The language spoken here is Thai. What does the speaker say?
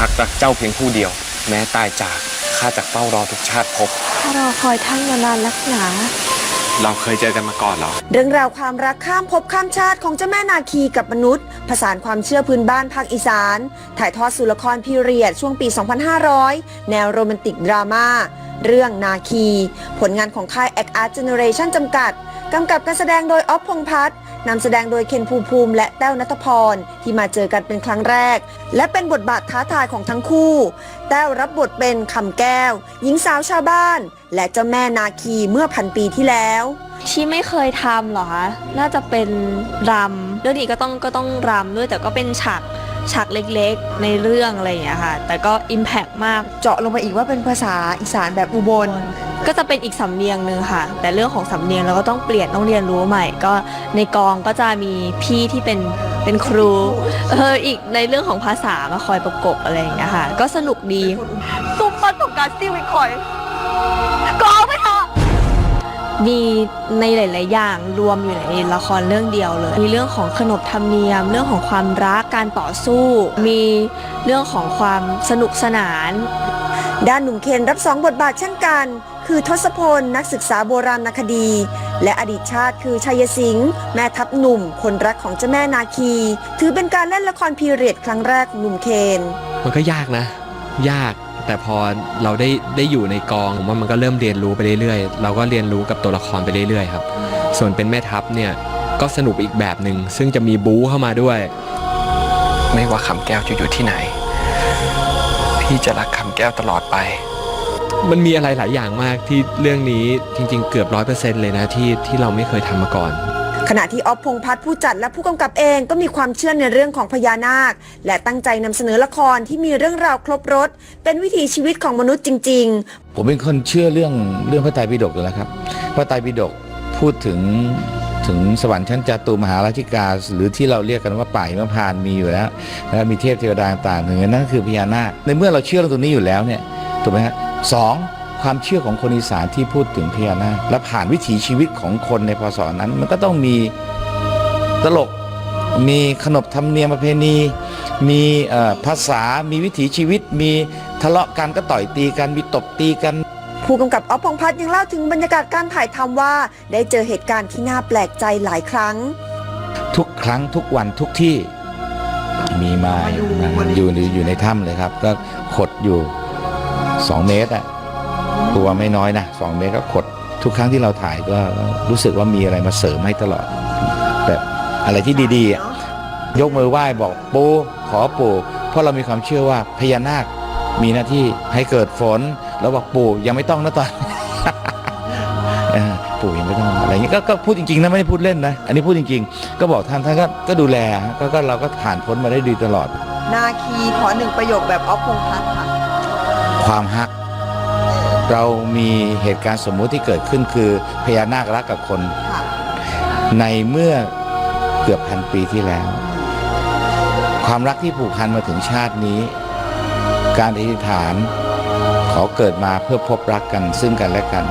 พักรักเจ้าเพียงผู้เดียว แม้ตายจากข้าจะเฝ้ารอทุกชาติพบ ถ้ารอคอยท่านมานานนักหนา เราเคยเจอกันมาก่อนเหรอ เรื่องราวความรักข้ามภพข้ามชาติของเจ้าแม่นาคีกับมนุษย์ ผสานความเชื่อพื้นบ้านภาคอีสาน ถ่ายทอดสู่ละครพีเรียดช่วงปี 2500 แนวโรแมนติกดราม่า เรื่องนาคี ผลงานของค่าย Act Art Generation จำกัด กำกับการแสดงโดยออฟพงษ์พัฒน์ นำแสดงโดยเคนภูมิภูมิ และแต้วนัทพร ที่มาเจอกันเป็นครั้งแรก และเป็นบทบาทท้าทายของทั้งคู่ แต้วรับบทเป็นคำแก้ว หญิงสาวชาวบ้าน และเจ้าแม่นาคีเมื่อพันปีที่แล้วที่ไม่เคยทำเหรอคะน่าจะเป็นรำเรื่องนี้ก็ต้องก็ต้องรำด้วยแต่ก็เป็นฉากฉากเล็กๆ ในเรื่องอะไรอย่างเงี้ยค่ะ แต่ก็อิมแพกมาก เจาะลงไปอีกว่าเป็นภาษาอีสานแบบอุบล ก็จะเป็นอีกสำเนียงหนึ่งค่ะ แต่เรื่องของสำเนียงเราก็ต้องเปลี่ยนต้องเรียนรู้ใหม่ ก็ในกองก็จะมีพี่ที่เป็นเป็นครูเอออีกในเรื่องของภาษามาคอยประกบอะไรอย่างเงี้ยค่ะ ก็สนุกดีซุปมันของการซีวิคอยกองไปเถอะมีในหลาย ๆ อย่างรวมอยู่ในละครเรื่องเดียวเลย มีเรื่องของขนบธรรมเนียม เรื่องของความรักการต่อสู้ มีเรื่องของความสนุกสนาน ด้านหนุ่มเคนรับสองบทบาทเช่นกัน คือทศพลนักศึกษาโบราณคดี และอดีตชาติคือชัยสิงห์แม่ทัพหนุ่ม คนรักของเจ้าแม่นาคี ถือเป็นการเล่นละครพีเรียดครั้งแรกของหนุ่มเคน มันก็ยากนะ ยากแต่พอเราได้ได้อยู่ในกองผมว่ามันก็เริ่มเรียนรู้ไปเรื่อยๆ เราก็เรียนรู้กับตัวละครไปเรื่อยๆครับ ส่วนเป็นแม่ทัพเนี่ยก็สนุกอีกแบบหนึ่งซึ่งจะมีบู๊เข้ามาด้วย ไม่ว่าคำแก้วจะอยู่ที่ไหน พี่จะรักคำแก้วตลอดไป มันมีอะไรหลายอย่างมากที่เรื่องนี้จริง ๆ เกือบร้อยเปอร์เซ็นต์เลยนะที่ที่เราไม่เคยทำมาก่อน ขณะที่ออฟพงษ์พัฒน์ผู้จัดและผู้กำกับเองก็มีความเชื่อในเรื่องของพญานาค และตั้งใจนำเสนอละครที่มีเรื่องราวครบรถ เป็นวิถีชีวิตของมนุษย์จริงๆผมเป็นคนเชื่อเรื่องเรื่องพระไตรปิฎกอยู่แล้วครับ พระไตรปิฎกพูดถึงถึงสวรรค์ชั้นจาตุมหาราชิกา หรือที่เราเรียกกันว่าป่าหิมพานต์มีอยู่แล้วนะครับมีเทพเทวดาต่างๆหนึ่งในนั้นคือพญานาคในเมื่อเราเชื่อเรื่องตรงนี้อยู่แล้วเนี่ยถูกไหมฮะ สองความเชื่อของคนอีสานที่พูดถึงพญานาคและผ่านวิถีชีวิตของคนในพศนั้น มันก็ต้องมีตลก มีขนบธรรมเนียมประเพณี มีเอ่อภาษา มีวิถีชีวิต มีทะเลาะกันก็ต่อยตีกัน มีตบตีกันผู้กำกับออฟพงษ์พัฒน์ยังเล่าถึงบรรยากาศการถ่ายทำว่า ได้เจอเหตุการณ์ที่น่าแปลกใจหลายครั้ง ทุกครั้งทุกวันทุกที่มีมามาอยู่อยู่อยู่ในถ้ำเลยครับ ก็ขดอยู่ 2 เมตรอะตัวไม่น้อยนะ2เมตรก็ขด ทุกครั้งที่เราถ่ายก็รู้สึกว่ามีอะไรมาเสริมให้ตลอด แบบอะไรที่ดีๆอะยกมือไหว้บอกปูขอปู่เพราะเรามีความเชื่อว่าพญานาคมีหน้าที่ให้เกิดฝนแล้วบอกปู่ยังไม่ต้องนะตอนปู่ยังไม่ต้องอะไรอย่างเงี้ยก็พูดจริงๆนะไม่ได้พูดเล่นนะ อันนี้พูดจริง ๆ ก็บอกท่านท่านก็ก็ดูแลก็เราก็ผ่านพ้นมาได้ดีตลอด นาคีขอหนึ่งประโยคแบบออฟพงพัฒน์ค่ะ ความฮัก เรามีเหตุการณ์สมมุติที่เกิดขึ้นคือพญานาครักกับคนค่ะในเมื่อเกือบพันปีที่แล้ว ความรักที่ผูกพันมาถึงชาตินี้ การอธิษฐานขอเกิดมาเพื่อพบรักกันซึ่งกันและกัน